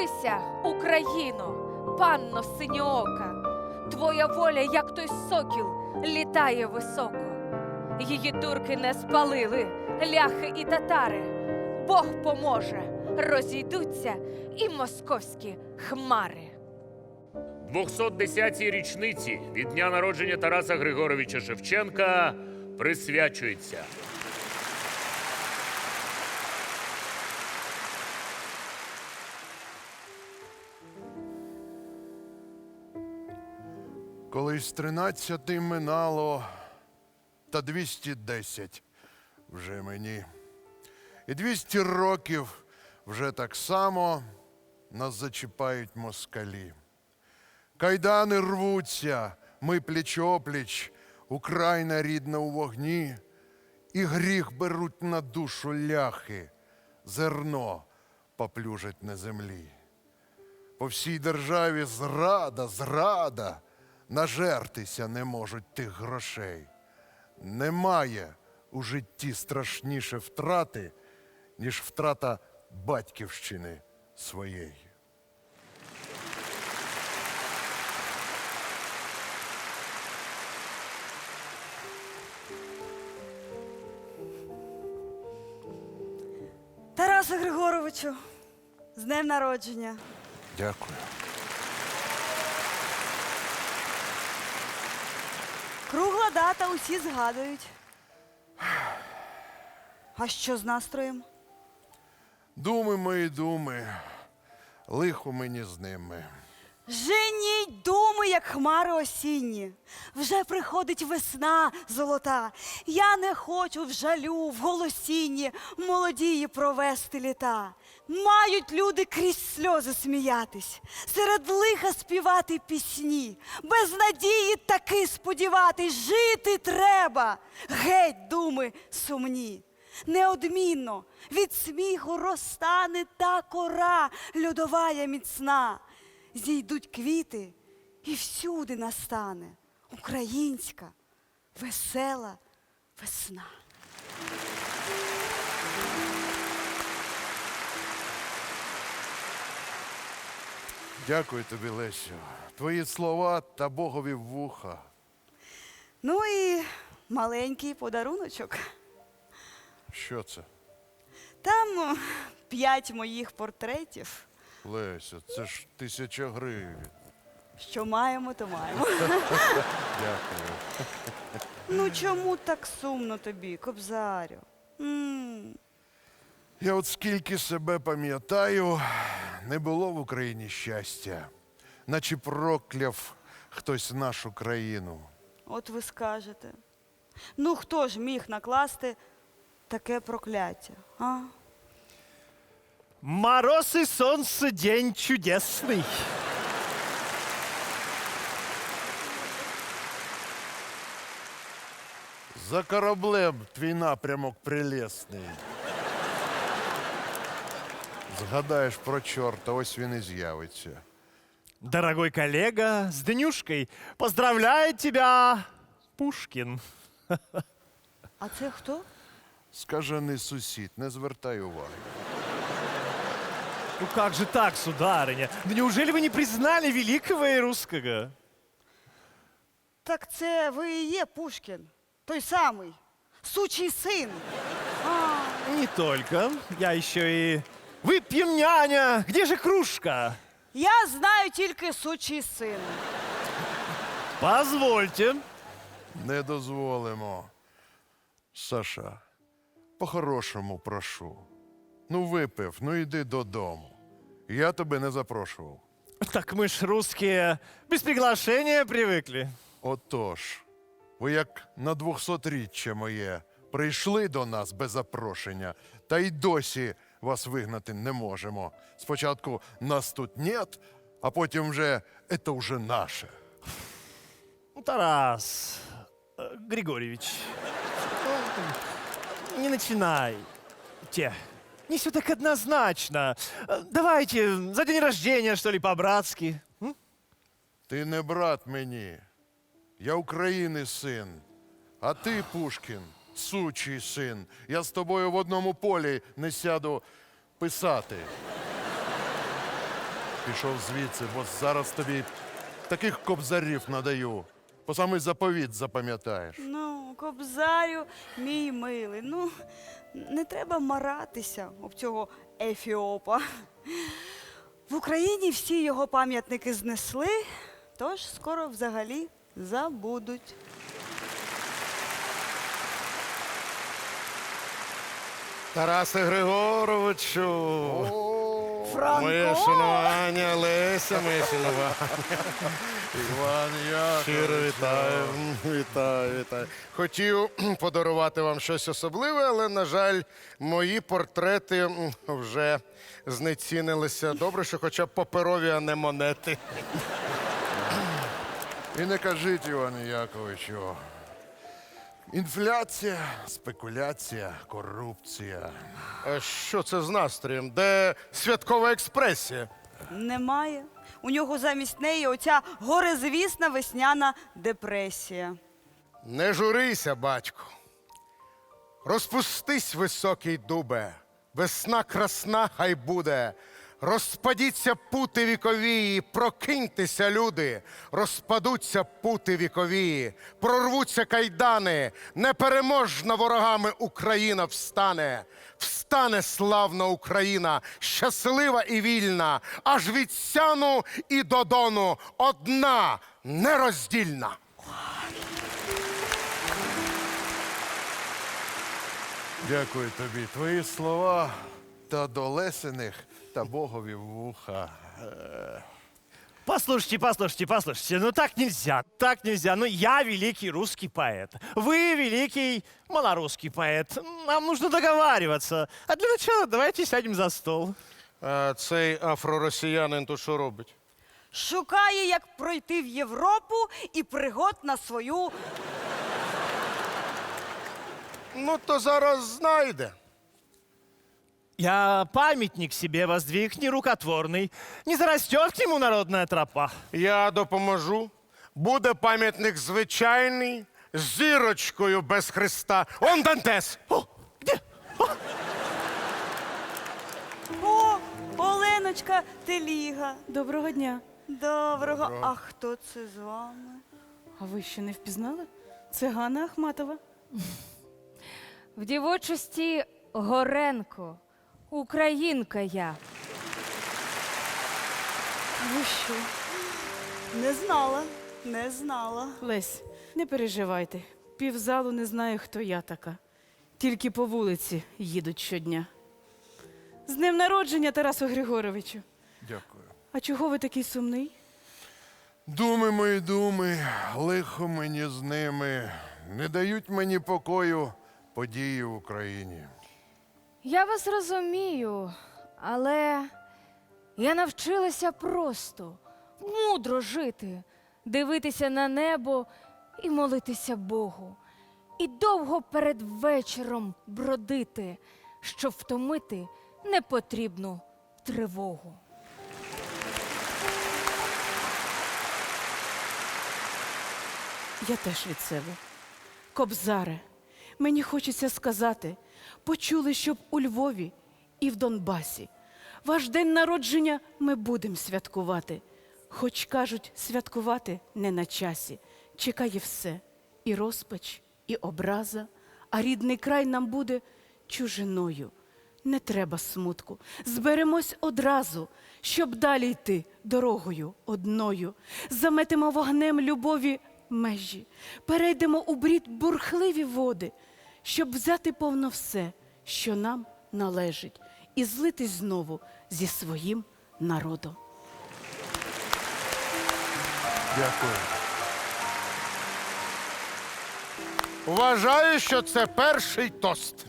Дивися, Україно, панно синьоока, твоя воля, як той сокіл, літає високо. Її турки не спалили, ляхи і татари. Бог поможе, розійдуться і московські хмари. 210-й річниці від дня народження Тараса Григоровича Шевченка присвячується. Колись тринадцяти минало, та двісті десять вже мені. І двісті років вже так само нас зачіпають москалі. Кайдани рвуться, ми пліч-опліч, Україна рідна у вогні, і гріх беруть на душу ляхи, зерно поплюжать на землі. По всій державі зрада, зрада, нажертися не можуть тих грошей. Немає у житті страшніше втрати, ніж втрата батьківщини своєї. Тарасе Григоровичу, з днем народження. Дякую. Кругла дата, усі згадують. А що з настроєм? Думи мої думи, лихо мені з ними. Женіть думи, як хмари осінні. Вже приходить весна золота. Я не хочу в жалю, в голосінні молодії провести літа. Мають люди крізь сльози сміятись, серед лиха співати пісні, без надії таки сподіватись, жити треба. Геть, думи сумні. Неодмінно від сміху розтане та кора льодовая міцна зійдуть квіти, і всюди настане українська весела весна. Дякую тобі, Лесю. Твої слова та Богові вуха. Ну і маленький подаруночок. Що це? Там п'ять моїх портретів. Леся, це ж тисяча гривень. Що маємо, то маємо. Дякую. Ну чому так сумно тобі, кобзарю? м Я от скільки себе пам'ятаю, не було в Україні щастя, наче прокляв хтось нашу країну. От ви скажете. Ну хто ж міг накласти таке прокляття? А? Мороз и солнце, день чудесный. За кораблем твій напрямок прелесний. Згадаєш про чорта, ось він і з'явиться. Дорогой коллега, с днюшкой поздравляет тебя Пушкин. А це хто? Скажений сусід, не звертай уваги. Ну как же так, сударыня? Да неужели вы не признали великого и русского? Так це ви і є Пушкін, той самий, сучий син. Не только. Я еще и... Выпьем, няня! Где же кружка? Я знаю тільки сучий син. Позвольте. Не дозволимо. Саша, по-хорошому прошу. Ну, випив, ну йди додому. Я тебе не запрошував. Так мы ж русские без приглашения привыкли. Отож, ви як на двохсотріччя моє прийшли до нас без запрошення, та й досі вас вигнати не можемо. Спочатку нас тут нет, а потім вже це вже наше. Ну, Тарас э, Григорьевич, не начинай. Те, не все так однозначно. Э, Давайте за день рождения, что ли, по-братски. Ти не брат мені. Я України син. А ти, Пушкін, сучий син. Я з тобою в одному полі не сяду писати. пішов звідси, бо зараз тобі таких кобзарів надаю. По самий заповіт запам'ятаєш. Ну, кобзарю, мій милий. Ну, не треба маратися об цього ефіопа. В Україні всі його пам'ятники знесли, тож скоро взагалі забудуть. Тарасе Григоровичу. Моє шанування, Леся, моє шанування. Іван Яковлевич. Щиро вітаю, вітаю, вітаю. Хотів подарувати вам щось особливе, але, на жаль, мої портрети вже знецінилися. Добре, що хоча б паперові, а не монети. І не кажіть, Івану Яковичу. Інфляція, спекуляція, корупція. А що це з настроєм? Де святкова експресія? Немає. У нього замість неї оця горизвісна весняна депресія. Не журися, батько. Розпустись, високий дубе, весна красна хай буде. Розпадіться пути віковії, прокиньтеся, люди, розпадуться пути віковії, прорвуться кайдани, непереможна ворогами Україна встане, встане славна Україна, щаслива і вільна, аж від сяну і до дону одна нероздільна. Дякую тобі. Твої слова та до Лесиних та Богові в вуха. Послушайте, послушайте, послушайте, ну так нельзя, так нельзя. Ну я великий русский поэт, вы великий малорусский поэт. Нам нужно договариваться. А для начала давайте сядем за стол. А цей афроросіянин тут що робить? Шукає, як пройти в Європу і пригод на свою Ну, то зараз знайде. Я памятник себе воздвиг нерукотворный. Не зарастет к нему народная тропа. Я допоможу. Буде пам'ятник звичайний, з зірочкою без Христа. Он Дантес! О, где? О, О, Оленочка Теліга. Доброго дня. Доброго. А хто це з вами? А ви ще не впізнали? Це Ганна Ахматова. В дівочості Горенко, українка я. Ви що? Не знала, не знала. Лесь, не переживайте. Півзалу не знає, хто я така. Тільки по вулиці їдуть щодня. З днем народження, Тарасу Григоровичу. Дякую. А чого ви такий сумний? Думи мої думи, лихо мені з ними. Не дають мені покою події в Україні. Я вас розумію, але я навчилася просто, мудро жити, дивитися на небо і молитися Богу. І довго перед вечором бродити, щоб втомити непотрібну тривогу. Я теж від себе. Кобзаре, мені хочеться сказати, почули, щоб у Львові і в Донбасі. Ваш день народження ми будемо святкувати. Хоч кажуть, святкувати не на часі. Чекає все і розпач, і образа, а рідний край нам буде чужиною. Не треба смутку. Зберемось одразу, щоб далі йти дорогою одною. Заметимо вогнем любові межі, перейдемо у брід бурхливі води, щоб взяти повно все, що нам належить, і злитись знову зі своїм народом. Дякую. Вважаю, що це перший тост.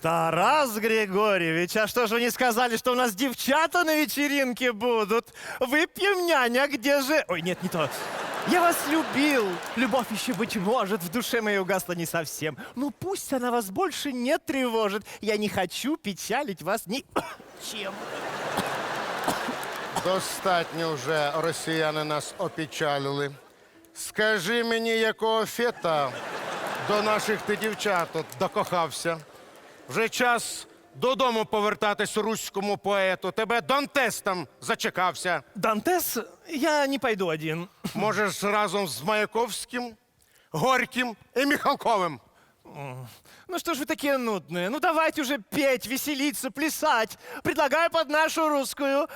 Тарас Григорьевич, а что же вы не сказали, что у нас девчата на вечеринке будут? Выпьем, няня, где же... Ой, нет, не то. Я вас любил. Любовь еще, быть может, в душе моей угасла не совсем. Но пусть она вас больше не тревожит. Я не хочу печалить вас ни чем. Достатньо вже росіяни нас опечалили. Скажи мені, якого фета до наших ти дівчаток докохався. Вже час додому повертатись руському поету. Тебе Дантес там зачекався. Дантес, я не пойду один. Можеш разом з Маяковським, Горьким і Михалковим. Ну что ж вы такие нудные? Ну давайте уже петь, веселиться, плясать. Предлагаю под нашу русскую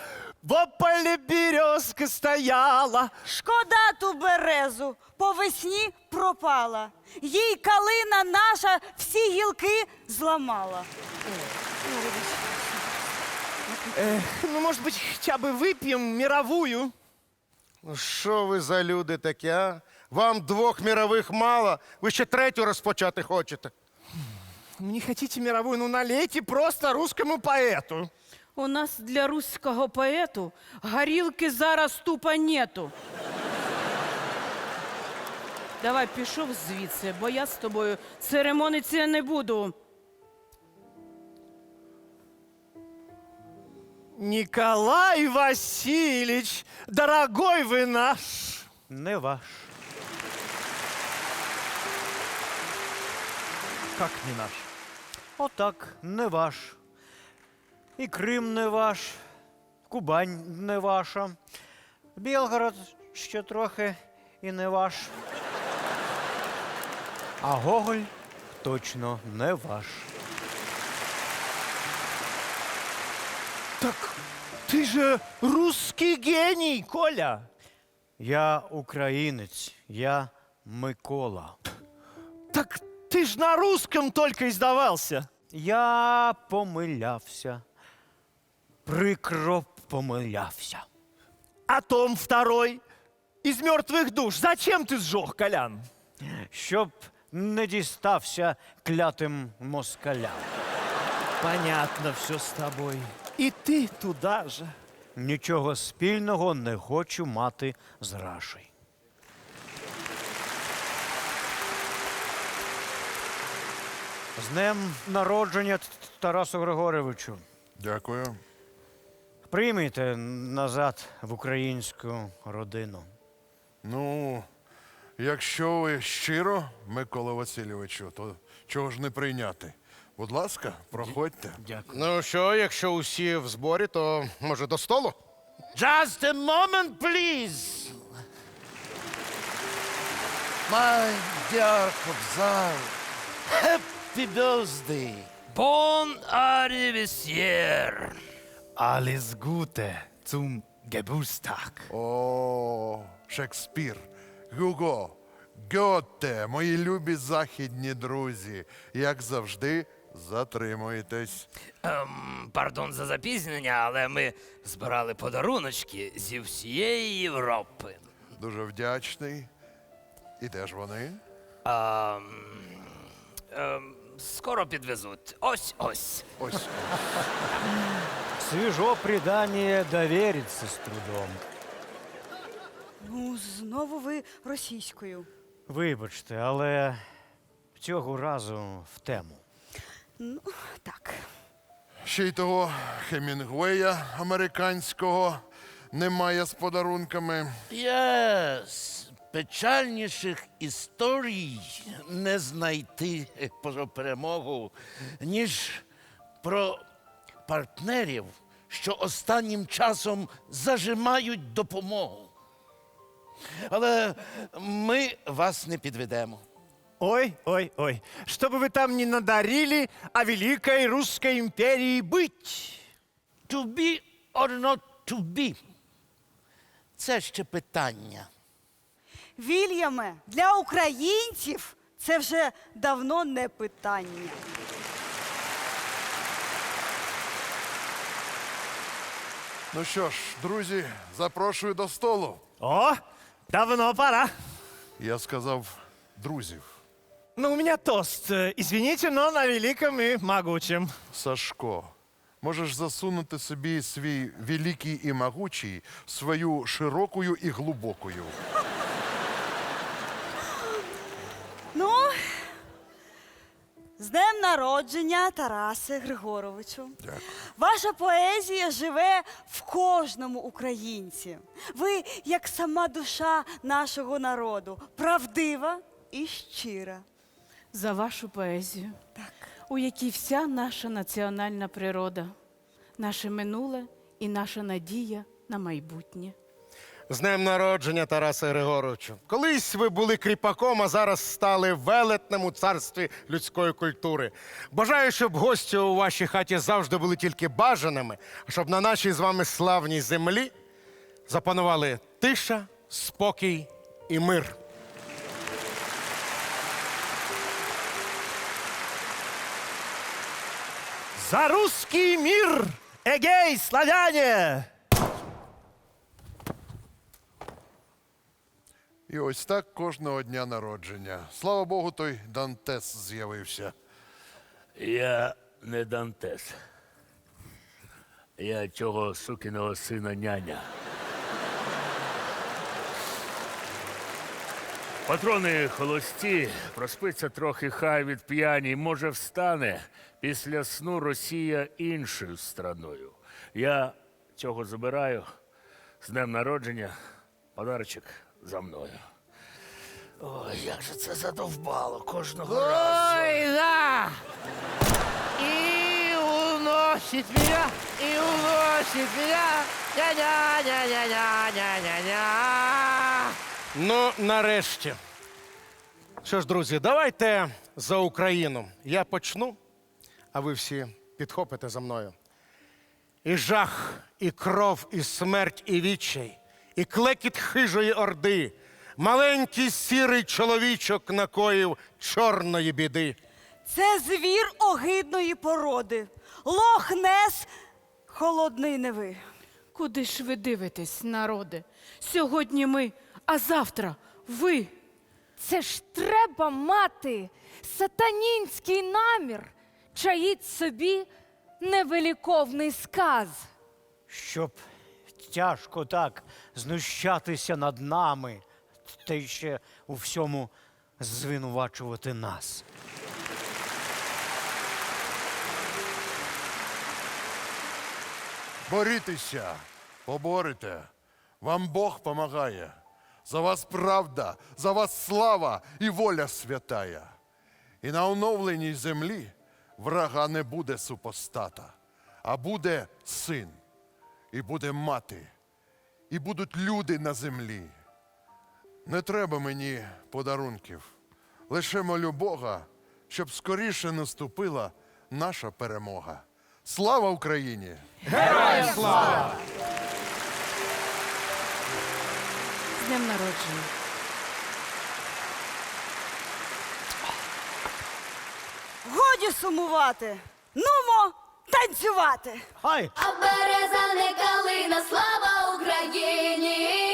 В поле березка стояла. Шкода ту березу, по весні пропала. Їй калина наша всі гілки зламала. Ну, может быть, хотя бы выпьем мировую? Ну, Що ви за люди такі, а? Вам двох мірових мало, ви ще третю розпочати хочете. Ну, Не хотите мировую? Ну, налейте просто русскому поэту. У нас для руського поету горілки зараз тупо нету. Давай пішов звідси, бо я з тобою церемонитися не буду. Николай Васильевич, дорогой вы наш. Не ваш. Как не наш? Отак, не ваш. І Крим не ваш, Кубань не ваша. Білгород ще трохи і не ваш. А Гоголь точно не ваш. Так ты же русский гений, Коля. Я українець, я Микола. Так ты ж на русском только издавался. Я помилявся Прикро помилявся. А том второй из мертвых душ. Зачем ты сжег, Колян? Щоб не дістався клятим москалям. Понятно все с тобой. И ты туда же. Нічого спільного не хочу мати з Рашей. З днем народження Т- Тарасу Григоровичу. Дякую. Приймійте назад в українську родину. Ну, якщо ви щиро, Микола Васильовичу, то чого ж не прийняти? Будь ласка, проходьте. Ну що, якщо усі в зборі, то може до столу? Just a moment, please. My dear Kobzar, happy birthday. Bon anniversaire. Alles Gute zum Geburtstag. О, Шекспір, Гюго, Гьоте, мої любі західні друзі, як завжди, затримуєтесь. Ем, пардон за запізнення, але ми збирали подаруночки зі всієї Європи. Дуже вдячний. І де ж вони? Ем, ем, скоро підвезуть. Ось ось. Ось. Ось. Свіжо предання довіриться з трудом. Ну, знову ви російською. Вибачте, але цього разу в тему. Ну, так. Ще й того Хемінгуея американського немає з подарунками. Yes. Печальніших історій не знайти про перемогу, ніж про партнерів, що останнім часом зажимають допомогу. Але ми вас не підведемо. Ой, ой, ой. Чтобы вы там не надарили о великой русской империи быть. To be or not to be – це ще питання. Вільяме, для українців це вже давно не питання. Ну що ж, друзі, запрошую до столу. О, давно пора. Я сказав друзів. Ну, у меня тост. Э, Извините, но на великом и могучем. Сашко, можеш засунути собі свій великий і могучий в свою широкою і глибокою. Ну, з днем народження, Тарасе Григоровичу. Дякую. Ваша поезія живе в кожному українці. Ви як сама душа нашого народу, правдива і щира. За вашу поезію. Так. у якій вся наша національна природа, наше минуле і наша надія на майбутнє. З днем народження, Тарасе Григоровичу. Колись ви були кріпаком, а зараз стали велетнем у царстві людської культури. Бажаю, щоб гості у вашій хаті завжди були тільки бажаними, а щоб на нашій з вами славній землі запанували тиша, спокій і мир. За русский мир! Эгей, славяне! І ось так кожного дня народження. Слава Богу, той Дантес з'явився. Я не Дантес. Я цього сукиного сина няня. Патрони холості, проспиться трохи, хай від п'яні, може, встане після сну Росія іншою страною. Я цього забираю з днем народження, подарочок за мною. Ой, як же це задовбало кожного разу. Ой, да! И уносит меня, и уносит меня. Ня-ня-ня-ня-ня-ня-ня-ня. Ну, нарешті. Що ж, друзі, давайте за Україну. Я почну, а ви всі підхопите за мною. І жах, і кров, і смерть, і відчай, і клекіт хижої орди. Маленький сірий чоловічок накоїв чорної біди. Це звір огидної породи. Лох-нес холодний неви. Куди ж ви дивитесь, народе? Сьогодні ми, а завтра ви. Це ж треба мати сатанінський намір, чаїть собі невеликовний сказ. Щоб тяжко так знущатися над нами, та ще у всьому звинувачувати нас. Борітеся, поборете. Вам Бог помагає. За вас правда, за вас слава і воля святая. І на оновленій землі врага не буде супостата, а буде син, і буде мати, і будуть люди на землі. Не треба мені подарунків. Лише молю Бога, щоб скоріше наступила наша перемога. Слава Україні! З днем народження. Годі сумувати. Нумо танцювати. Ай! А береза не калина, слава Україні!